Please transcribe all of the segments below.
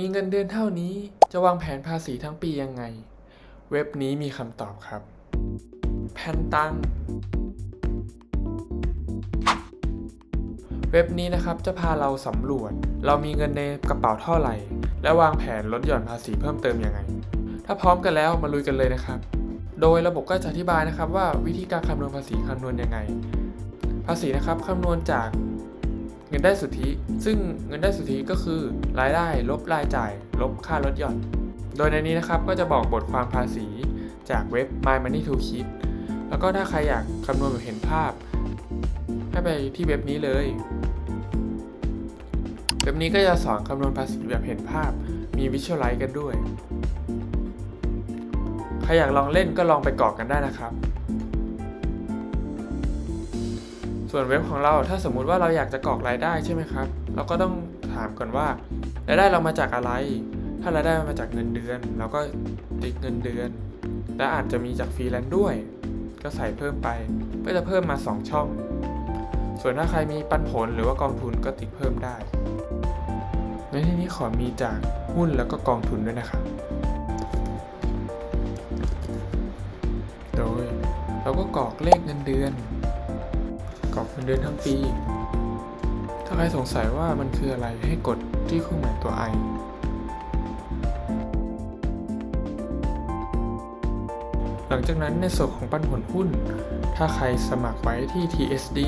มีเงินเดือนเท่านี้จะวางแผนภาษีทั้งปียังไง เว็บนี้มีคำตอบครับ แพนตังเว็บนี้นะครับจะพาเราสำรวจ เรามีเงินในกระเป๋าเท่าไหร่ และวางแผนลดหย่อนภาษีเพิ่มเติมยังไง ถ้าพร้อมกันแล้วมาลุยกันเลยนะครับ โดยระบบก็จะอธิบายนะครับว่าวิธีการคำนวณภาษีคำนวณยังไง ภาษีนะครับคำนวณจาก งินได้สุทธิ ซึ่งเงินได้สุทธิก็คือรายได้ลบรายจ่าย ลบค่าลดหย่อน โดยในนี้นะครับก็จะบอกบทความภาษีจากเว็บ My Money to Keep แล้วก็ถ้าใครอยากคำนวณแบบเห็นภาพ ให้ไปที่เว็บนี้เลย เว็บนี้ก็จะสอนคำนวณภาษีแบบเห็นภาพ มีวิชวลไลซ์กันด้วย ใครอยากลองเล่นก็ลองไปกรอกกันได้นะครับ ส่วนเว็บของเราถ้าสมมุติว่าเราอยากจะกรอกรายได้ใช่ไหมครับ เราก็ต้องถามก่อนว่ารายได้เรามาจากอะไร ถ้ารายได้มาจากเงินเดือน เราก็ติ๊กเงินเดือน และอาจจะมีจากฟรีแลนซ์ด้วย ก็ใส่เพิ่มไปก็จะเพิ่มมา 2 ช่อง ส่วนถ้าใครมีปันผลหรือว่ากองทุนก็ติ๊กเพิ่มได้ในที่นี้ขอมีจากหุ้นแล้วก็กองทุนด้วยนะครับโดยเราก็กรอกเลขเงินเดือน กรอกเงินเดือนทั้งปี ถ้าใครสงสัยว่ามันคืออะไรให้กดที่เครื่องหมายตัว i หลังจากนั้นในส่วนของปันผลหุ้น ถ้าใครสมัครไว้ที่ TSD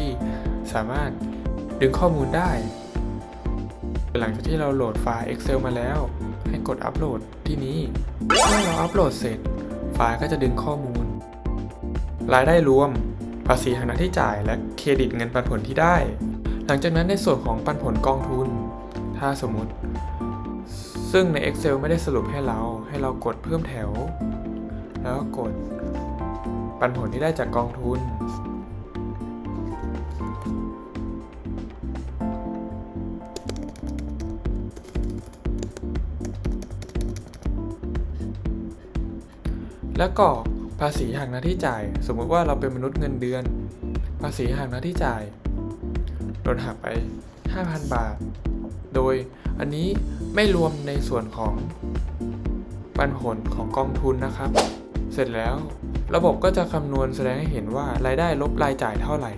สามารถดึงข้อมูลได้ หลังจากที่เราโหลดไฟล์ Excel มาแล้ว ให้กดอัปโหลดที่นี้เมื่อเราอัปโหลดเสร็จ ไฟล์ก็จะดึงข้อมูล รายได้รวม ภาษีหักหน้าที่จ่ายและเครดิตเงินปันผลที่ได้ หลังจากนั้นในส่วนของปันผลกองทุน ถ้าสมมุติ ซึ่งใน Excel ไม่ได้สรุปให้เราให้เรากดเพิ่มแถว แล้วก็กด ปันผลที่ได้จากกองทุน แล้วก็ ภาษีหักหน้าที่จ่าย สมมุติว่าเราเป็นมนุษย์เงินเดือน ภาษีหักหน้าที่จ่ายโดนหักไป 5,000 บาท โดยอันนี้ไม่รวมในส่วนของปันผลของกองทุนนะครับ เสร็จแล้วระบบก็จะคำนวณแสดงให้เห็นว่ารายได้ลบรายจ่ายเท่าไหร่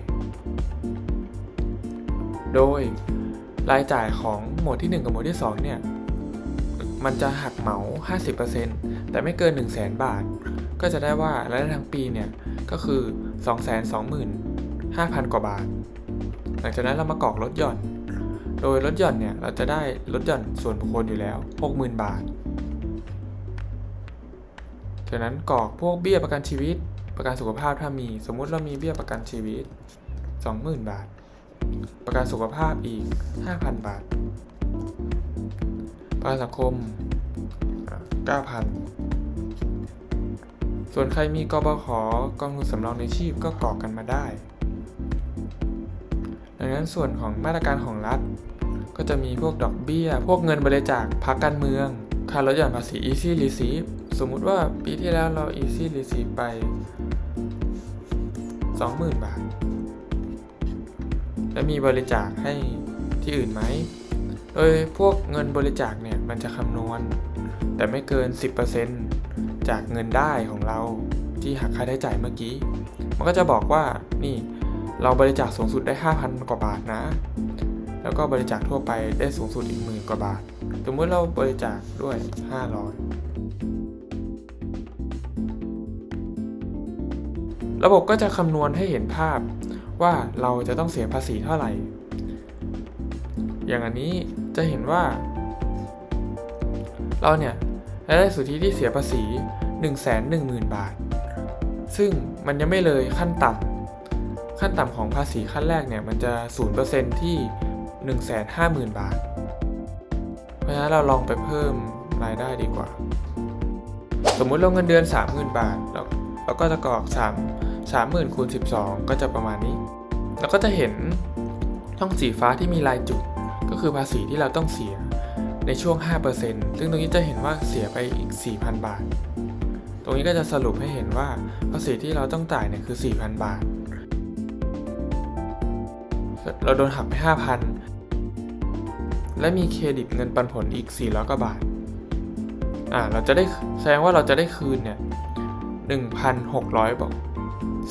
โดยรายจ่ายของหมวดที่ 1 กับหมวดที่ 2 เนี่ย มันจะหักเหมา 50%แต่ไม่เกิน 1 0 0 0 0แบาท ก็จะได้ว่ารายได้ทั้งปีเนี่ยก็คือ 225,000 กว่าบาท หลังจากนั้นเรามากรอกลดหย่อน โดยลดหย่อนเนี่ยเราจะได้ลดหย่อนส่วนบุคคลอยู่แล้ว 60,000 บาท จากนั้นกรอกพวกเบี้ยประกันชีวิต ประกันสุขภาพถ้ามี สมมุติเรามีเบี้ยประกันชีวิต 20,000 บาท ประกันสุขภาพอีก 5,000 บาท ประกันสังคม 9,000 ส่วนใครมีกบขกองทุนสำรองในชีพก็กรอกันมาได้ ดังนั้นส่วนของมาตรการของรัฐ ก็จะมีพวกดอกเบี้ย พวกเงินบริจาคพรรคการเมือง ค่าลดหย่อนภาษี easy receive สมมุติว่าปีที่แล้วเรา easy receive ไป 20,000 บาท และมีบริจาคให้ที่อื่นไหม โดยพวกเงินบริจาคเนี่ยมันจะคำนวณ แต่ไม่เกิน 10% จากเงินได้ของเราที่หักค่าใช้จ่ายเมื่อกี้ มันก็จะบอกว่านี่เราบริจาคสูงสุดได้ 5,000 กว่าบาทนะ แล้วก็บริจาคทั่วไปได้สูงสุดอีกหมื่นกว่าบาท สมมติเราบริจาคด้วย 500 ระบบก็จะคำนวณให้เห็นภาพว่าเราจะต้องเสียภาษีเท่าไหร่ อย่างอันนี้จะเห็นว่า เราเนี่ยรายได้สุทธิที่เสียภาษี 1 1 0 0 0 0 บาท ซึ่งมันยังไม่เลยขั้นต่ำขั้นต่ำของภาษีขั้นแรกเนี่ยมันจะ 0%ที่ 150,000 บาท เพราะฉะนั้นเราลองไปเพิ่มรายได้ดีกว่า สมมุติเราเงินเดือน 30,000 บาทเราเราก็จะกรอก3 30,000คูณ12 ก็จะประมาณนี้ แล้วก็จะเห็นช่องสีฟ้าที่มีลายจุด ก็คือภาษีที่เราต้องเสียในช่วง 5%ซึ่งตรงนี้จะเห็นว่าเสียไปอีก 4,000 บาท ตรงนี้ก็จะสรุปให้เห็นว่าภาษีที่เราต้องจ่ายเนี่ยคือ 4,000 บาท เราโดนหักไป 5,000 และมีเครดิตเงินปันผลอีก 400 กว่าบาท อ่า เราจะได้แสดงว่าเราจะได้คืนเนี่ย 1,600 บอก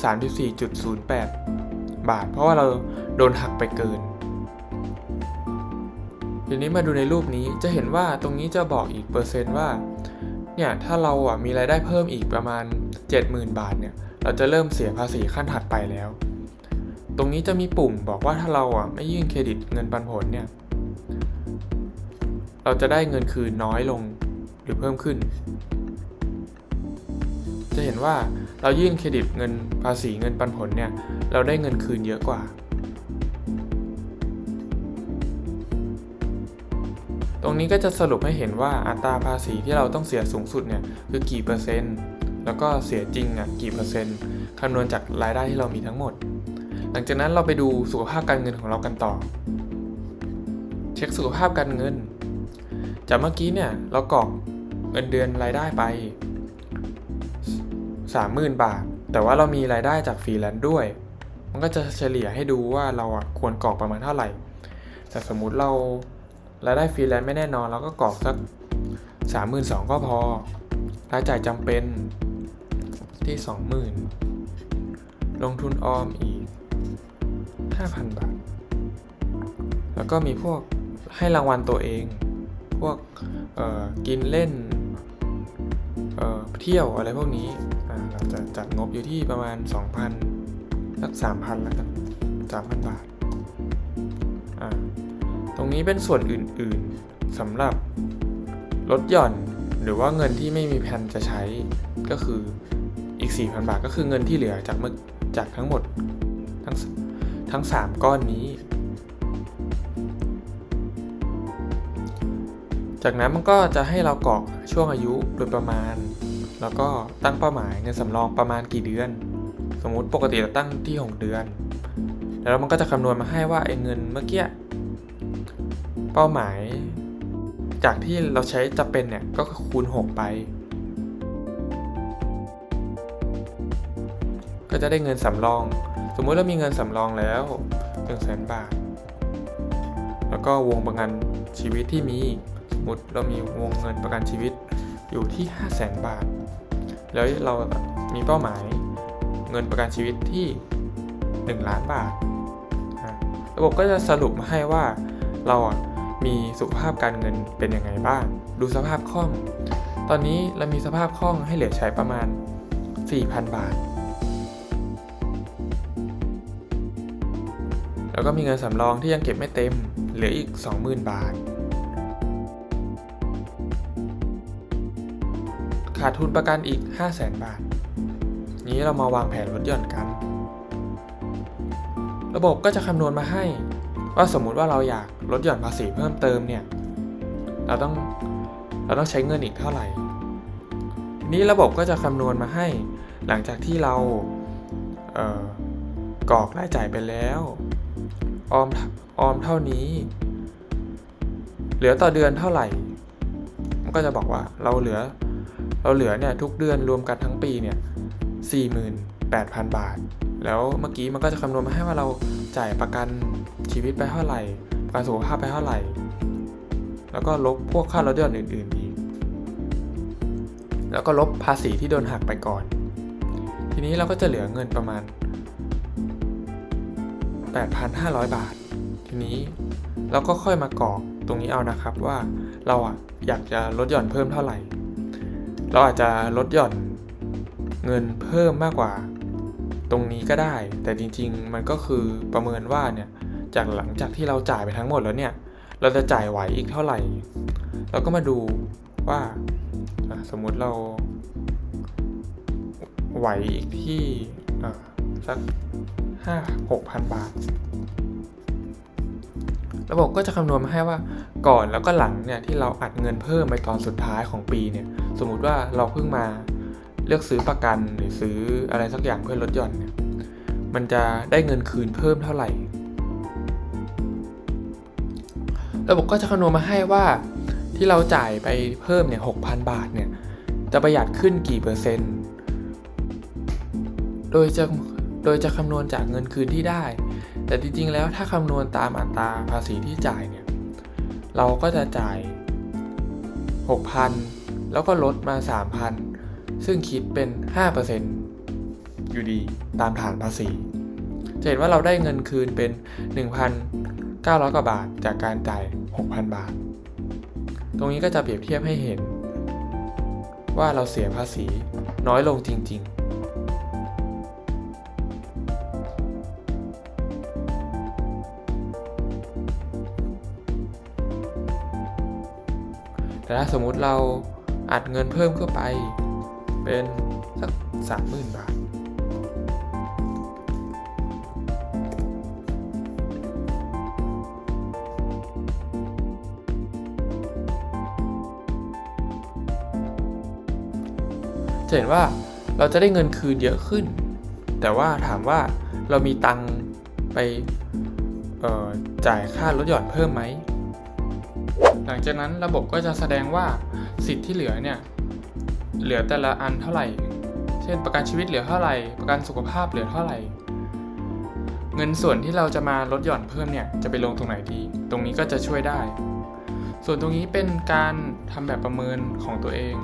34.08 บาท เพราะว่าเราโดนหักไปเกิน ทีนี้มาดูในรูปนี้จะเห็นว่าตรงนี้จะบอกอีกเปอร์เซ็นต์ว่า เนี่ยถ้าเราอะมีรายได้เพิ่มอีกประมาณ 70,000 บาทเนี่ยเราจะเริ่มเสียภาษีขั้นถัดไปแล้ว ตรงนี้จะมีปุ่มบอกว่าถ้าเราอะไม่ยื่นเครดิตเงินปันผลเนี่ยเราจะได้เงินคืนน้อยลงหรือเพิ่มขึ้น จะเห็นว่าเรายื่นเครดิตเงินภาษีเงินปันผลเนี่ยเราได้เงินคืนเยอะกว่า ตรงนี้ก็จะสรุปให้เห็นว่าอัตราภาษีที่เราต้องเสียสูงสุดเนี่ยคือกี่เปอร์เซ็นต์ แล้วก็เสียจริงอะกี่เปอร์เซ็นต์คำนวณจากรายได้ที่เรามีทั้งหมด หลังจากนั้นเราไปดูสุขภาพการเงินของเรากันต่อ เช็คสุขภาพการเงิน จากเมื่อกี้เนี่ยเรากรอกเงินเดือนรายได้ไป 30,000 บาท แต่ว่าเรามีรายได้จากฟรีแลนซ์ด้วย มันก็จะเฉลี่ยให้ดูว่าเราอะควรกรอกประมาณเท่าไหร่ แต่สมมุติเรา รายได้ฟรีแลนซ์ไม่แน่นอนเราก็กรอกสัก32,000ก็พอ รายจ่ายจำเป็นที่20,000ลงทุนออมอีก 5,000 บาท แล้วก็มีพวกให้รางวัลตัวเอง พวกกินเล่นเเที่ยวอะไรพวกนี้เราจะจัดงบอยู่ที่ประมาณ 2,000สัก3,000 แล้วกัน3,000 บาท นี้เป็นส่วนอื่นๆสำหรับลดหย่อนหรือว่าเงินที่ไม่มีแผนจะใช้ก็คืออีก 4,000 บาทก็คือเงินที่เหลือจากเมื่อจากทั้งหมดทั้งทั้ง 3 ก้อนนี้ จากนั้นมันก็จะให้เรากรอกช่วงอายุโดยประมาณ แล้วก็ตั้งเป้าหมายเงินสำรองประมาณกี่เดือน สมมุติปกติเราตั้งที่ 6 เดือน แล้วมันก็จะคำนวณมาให้ว่าไอ้เงินเมื่อกี้ เป้าหมาย จากที่เราใช้จะเป็นเนี่ยก็คูณ 6 ไป ก็จะได้เงินสำรอง สมมุติเรามีเงินสำรองแล้ว1 0 0 0 0 0 บาท แล้วก็วงประกันชีวิตที่มีสมมติเรามีวงเงินประกันชีวิตอยู่ที่ 5 0 0แสนบาท แล้วเรามีเป้าหมายเงินประกันชีวิตที่ 1 ล้านบาท ระบบก็จะสรุปมาให้ว่าเราอะ มีสุขภาพการเงินเป็นยังไงบ้าง ดูสภาพคล่อง ตอนนี้เรามีสภาพคล่องให้เหลือใช้ประมาณ 4,000 บาท แล้วก็มีเงินสำรองที่ยังเก็บไม่เต็ม เหลืออีก 20,000 บาท ขาดทุนประกันอีก 500,000 บาท นี้เรามาวางแผนลดหย่อนกัน ระบบก็จะคำนวณมาให้ ว่าสมมุติว่าเราอยากลดหย่อนภาษีเพิ่มเติมเนี่ยเราต้องเราต้องใช้เงินอีกเท่าไหร่ นี้ระบบก็จะคำนวณมาให้หลังจากที่เราเกรอกรายจ่ายไปแล้วออมออมเท่านี้ เหลือต่อเดือนเท่าไหร่ มันก็จะบอกว่าเราเหลือเราเหลือเนี่ยทุกเดือนรวมกันทั้งปีเนี่ย48,000 บาท แล้วเมื่อกี้มันก็จะคำนวณมาให้ว่าเราจ่ายประกัน ชีวิตไปเท่าไหร่ประกันสุขภาพไปเท่าไหร่ แล้วก็ลบพวกค่าลดหย่อนอื่นๆอีก แล้วก็ลบภาษีที่โดนหักไปก่อน ทีนี้เราก็จะเหลือเงินประมาณ 8,500 บาท ทีนี้เราก็ค่อยมากรอกตรงนี้เอานะครับว่าเราอะอยากจะลดหย่อนเพิ่มเท่าไหร่ เราอาจจะลดหย่อนเงินเพิ่มมากกว่า ตรงนี้ก็ได้ แต่จริงๆ มันก็คือประเมินว่าเนี่ย จากหลังจากที่เราจ่ายไปทั้งหมดแล้วเนี่ย เราจะจ่ายไหวอีกเท่าไหร่ เราก็มาดูว่าสมมุติเรา ไหวอีกที่สักห้าหกพันบาท ระบบก็จะคำนวณมาให้ว่าก่อนแล้วก็หลังเนี่ยที่เราอัดเงินเพิ่มไปตอนสุดท้ายของปีเนี่ย สมมุติว่าเราเพิ่งมาเลือกซื้อประกันหรือซื้ออะไรสักอย่างเพื่อลดหย่อนเนี่ย มันจะได้เงินคืนเพิ่มเท่าไหร่ ระบบก็จะคำนวณมาให้ว่าที่เราจ่ายไปเพิ่มเนี่ย6,000 บาทเนี่ยจะประหยัดขึ้นกี่เปอร์เซ็นต์ โดยจะโดยจะคำนวณจากเงินคืนที่ได้ แต่จริงๆ แล้วถ้าคำนวณตามอัตราภาษีที่จ่ายเนี่ย เราก็จะจ่าย 6,000 แล้วก็ลดมา 3,000 ซึ่งคิดเป็น 5%อยู่ดีตามฐานภาษี จะเห็นว่าเราได้เงินคืนเป็น 900 กว่าบาท จากการจ่าย 6,000 บาท ตรงนี้ก็จะเปรียบเทียบให้เห็น ว่าเราเสียภาษีน้อยลงจริง ๆแต่ถ้าสมมุติเราอัดเงินเพิ่มเข้าไปเป็นสักสามหมื่นบาท จะเห็นว่าเราจะได้เงินคืนเยอะขึ้น แต่ว่าถามว่าเรามีตังค์ไปจ่ายค่ารถหย่อนเพิ่มไหม หลังจากนั้นระบบก็จะแสดงว่าสิทธิ์ที่เหลือเนี่ย เหลือแต่ละอันเท่าไหร่ เช่นประกันชีวิตเหลือเท่าไหร่ ประกันสุขภาพเหลือเท่าไหร่ เงินส่วนที่เราจะมาลดหย่อนเพิ่มเนี่ยจะไปลงตรงไหนดี ตรงนี้ก็จะช่วยได้ ส่วนตรงนี้เป็นการทำแบบประเมินของตัวเอง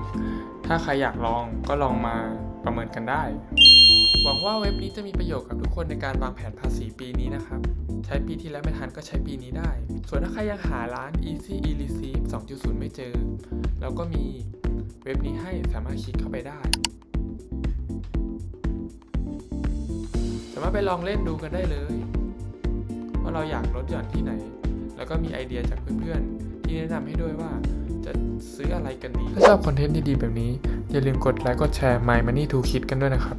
ถ้าใครอยากลองก็ลองมาประเมินกันได้ หวังว่าเว็บนี้จะมีประโยชน์กับทุกคนในการวางแผนภาษีปีนี้นะครับ ใช้ปีที่แล้วไม่ทันก็ใช้ปีนี้ได้ ส่วนถ้าใครยังหาร้าน Easy e Receive 2.0 ไม่เจอ เราก็มีเว็บนี้ให้สามารถคลิกเข้าไปได้ สามารถไปลองเล่นดูกันได้เลย ว่าเราอยากลดหย่อนที่ไหน แล้วก็มีไอเดียจากเพื่อนๆที่แนะนำให้ด้วยว่า จะซื้ออะไรกันดี ถ้าชอบคอนเทนต์ดีๆแบบนี้ อย่าลืมกดไลค์กดแชร์ My Money to Kid กันด้วยนะครับ